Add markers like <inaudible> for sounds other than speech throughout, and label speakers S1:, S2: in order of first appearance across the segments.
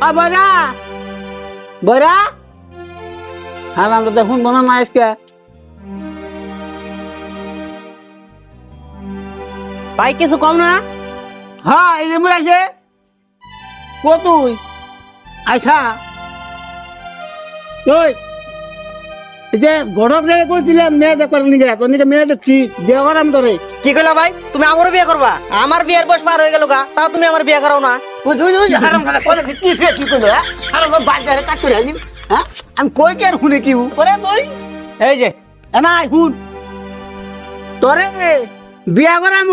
S1: বয়রা বয়রা হ্যাঁ আমরা বনা
S2: ভাই কিছু কম না?
S1: হ্যাঁ এই যে মুরা আছে কো তুই? আচ্ছা ওই যে ঘটক রে কইছিলাম মেয়ে দেখছি বিয়ে করাম তোরে।
S2: কি কইলা ভাই? তুমি আমারও বিয়ে করবা? আমার বিয়ের বয়স পার হয়ে গেল গা তাও তুমি আমার বিয়ে করাও না।
S1: ওই ওই ওই হারাম খাদা কলে কি কি কইলো হ্যাঁ? হারাম খাদা বাজারে কাজ করে হ্যাঁ? আমি কই কে আর শুনে কি হু করে তুই। এই যে। এনাই হুন তোরে বিয়া করে আমি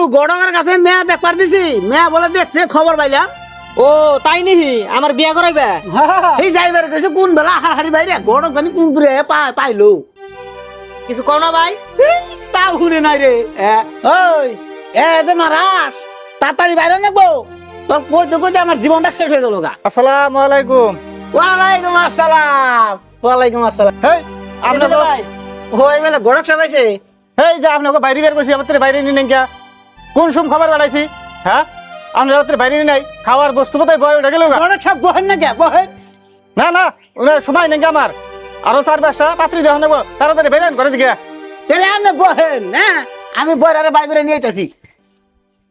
S1: কাছে মেয়ে দেখবার দিছি। মেয়ে বলে দেখছে খবর পাইলাম।
S2: ও তাই নিহি? আমার বিয়ে করাইবা? <laughs>
S1: এই যাইবার কইছে কোন বেলা হারি বাইরে? গড়ক জানি কোন দূরে পাইলো।
S2: কিছু কও না ভাই।
S1: তাও শুনে নাই রে। ওই এ যে মারাস তাড়াতাড়ি বাইরে নেব তোর কইতে কইতে আমার জীবনটা শেষ হয়ে গেল গা?
S3: আসসালামু আলাইকুম।
S1: ওয়ালাইকুম আসসালাম। ওয়ালাইকুম আসসালাম।
S3: হেই আপনার
S1: ভাই? ওই বেলা গড়ক সবাইছে
S3: হেই যে আপনাকে বাইরে বের করছি আমাদের বাইরে নিয়ে নেন? কোন সুম খবর বাড়াইছি? হ্যাঁ? আপনার রাত্রে বাইরে নাই খাওয়ার বস্তু কোথায়? বয় উঠে গেল
S1: গড়ক সব বহেন না কে বহেন।
S3: না না ওনার সময় নেই আমার। আরও চার পাঁচটা পাত্রী দেওয়া নেব তাড়াতাড়ি বেরেন করে দিকে।
S1: চলে আমি বহেন হ্যাঁ আমি বয়রারে বাই করে নিয়ে আইতাছি।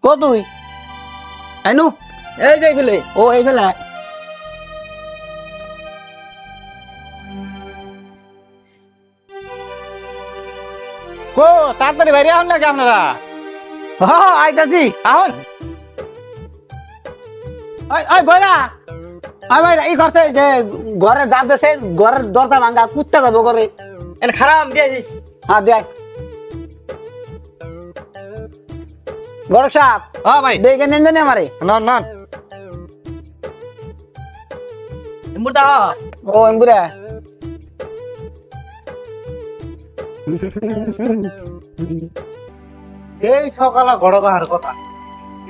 S1: কো তুই আইনু এই যে এইগুলো ও এই
S3: কো তাড়াতাড়ি বাইরে আহুন নাকি আপনারা?
S1: আইতাছি
S3: আহুন।
S1: ওই ওই বয়রা ওই বয়রা এই করতে যে ঘরে ঘরের দরজা ভাঙ্গা কুত্তা যাব করে
S2: এন খারাপ দিয়েছি
S1: হ্যাঁ দেখ। গড়ক সাপ
S3: হ্যাঁ ভাই।
S1: বেগে নেন জানি আমারে।
S3: নন নন।
S2: মুর্দা
S1: ও এমবুরা।
S4: এই সকালে গড়ক কথা।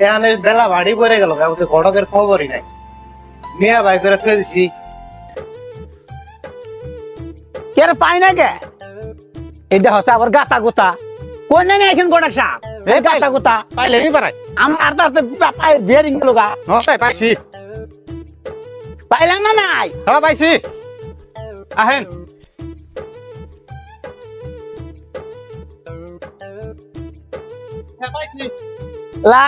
S4: এখানে বেলা বাড়ি পড়ে গেল কাউকে গড়কের খবরই নাই। মিয়া ভাই করে থুয়ে দিছি।
S1: কে পাই না কে? এইটা হচ্ছে আবার গাতা গোতা। কোন জানি এখন গড়ক সাপ এই গাতা গোতা
S3: পাইলে নি পারাই।
S1: আমার আস্তে আস্তে পায়ে বেরিং গেল গা।
S3: নতাই পাইছি।
S1: পাইলাম না নাই?
S3: হ্যাঁ পাইছি। আহেন। পাইছি
S1: লা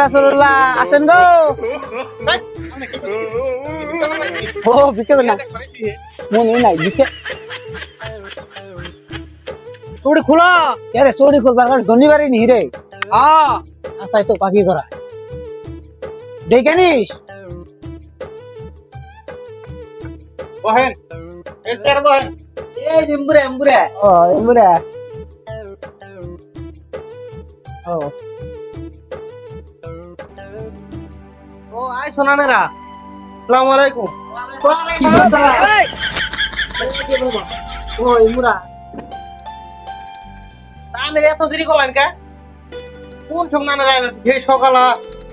S1: রাসূলুল্লাহ আছেন গো। ও বিকে না। মনে নাই বিকে
S2: চুড়ি খুলো
S1: কে রে চোরি করবার কারণ ধনিবারই নি রে
S2: আ
S1: আচ্ছা তো পাখি করা দেখে নিস
S3: বহেন এসকার বহেন
S2: এই এম্বুরে এম্বুরে
S1: ও এমরে ও
S4: ও আয় সোনানেরা আসসালামু আলাইকুম
S1: ও
S4: তাহলে এত দেরি করলেন কে? কোন সোনানেরা এই সকালে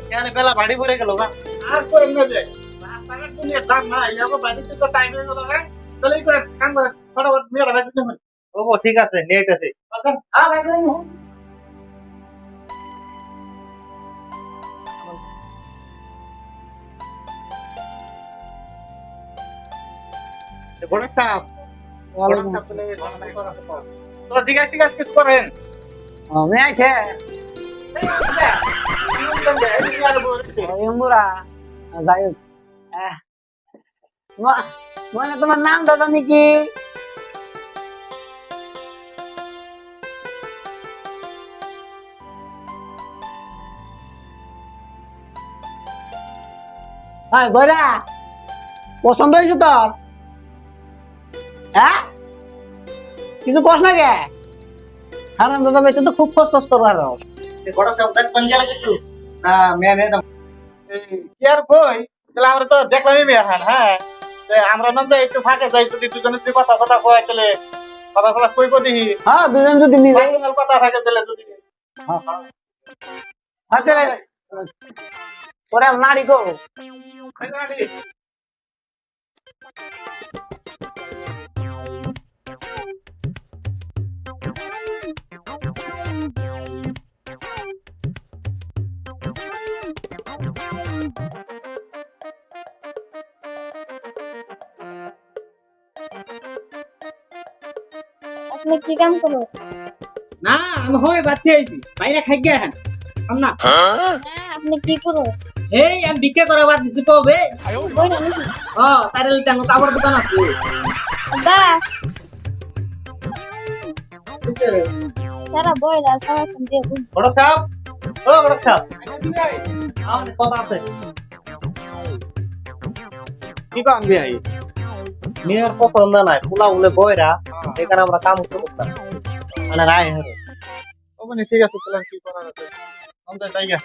S4: এখানে বেলা বাড়ি পড়ে গেল গা।
S3: আর তো এমনি যে রাস্তাঘাট দুনিয়া দাম না বাড়িতে তো টাইম হয়ে? গেল না চলে করে কাম ফটাফট মেয়েরা বাইরে হবে
S4: ও ঠিক আছে নিয়ে আইতাছি।
S3: হ্যাঁ ভাই
S4: সাহেব সাহেব গেছে
S3: তোরা জিজ্ঞাসা জিজ্ঞাসা কিছু করেন।
S1: ও, মে আছে যাই হোক। মানে তোমার নাম দাদা নাকি পছন্দ হয়েছে তোর? হ্যাঁ? কিছু কস না কে? হারাম দাদা বেঁচে তো খুব কষ্ট তোর
S4: আরও কিছু না মেয়ে নেই
S3: কি আর কই? তাহলে আমরা তো দেখলামই মেয়ে খান হ্যাঁ? আমরা নন তো একটু ফাঁকে যাই যদি দুজনে যদি কথা কথা কয় তাহলে কথা কথা কই কই দিহি
S1: হ্যাঁ দুজন যদি মিলে।
S3: কথা থাকে তাহলে যদি।
S1: হাতে ওরা নারী গো।
S5: আপনি কি কাম করো?
S2: না আমি হই বাতি আইছি বাইরে খাই গিয়া হ্যাঁ আম না।
S5: আপনি কি করো?
S2: এই আমি বিক্রি করা বাদ দিছি
S5: তো বে
S2: ও তারে লিতে কাপড় দোকান আছে।
S5: বা তারা বয়রা সারা সন্ধ্যে
S4: বড় খাপ ও বড় খাপ কথা আছে
S3: কি কাম বিয়াই?
S4: মেয়ের পছন্দ নাই পোলা উলে বয়রা এখানে আমরা কাম করতে পারি মানে রায় হবে
S3: ও মানে ঠিক আছে তাহলে কি করার আছে আমাদের জায়গা